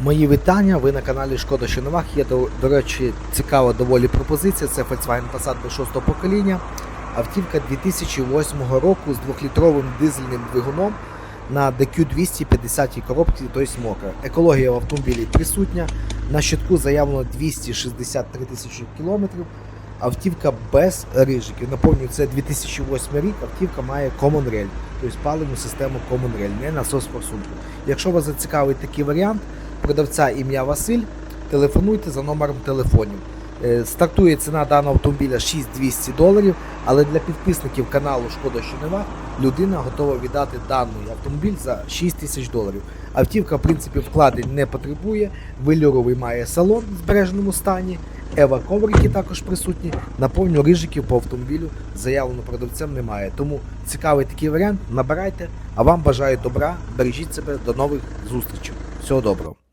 Мої вітання. Ви на каналі Шкода що новах. Є до, до речі, цікава доволі пропозиція. Це Volkswagen Passat до 6 покоління. Автівка 2008 року з 2-літровим дизельним двигуном на DQ250 коробці, тобто мокра. Екологія в автомобілі присутня. На щитку заявлено 263 тисячі кілометрів. Автівка без рижиків. Напомню, це 2008 рік. Автівка має Common Rail, тобто паливну систему Common Rail, не насос форсунку. Якщо вас зацікавить такий варіант, продавця ім'я Василь, телефонуйте за номером телефонів. Е, Стартує ціна даного автомобіля 6200 доларів, але для підписників каналу Шкода що не ваг, людина готова віддати даний автомобіль за 6 тисяч доларів. Автівка, в принципі, вкладень не потребує, вильоровий має салон в збереженому стані, ева коврики також присутні. Наповню рижиків по автомобілю заявлено продавцем немає. Тому цікавий такий варіант, набирайте, а вам бажаю добра, бережіть себе, до нових зустрічей. Всього доброго.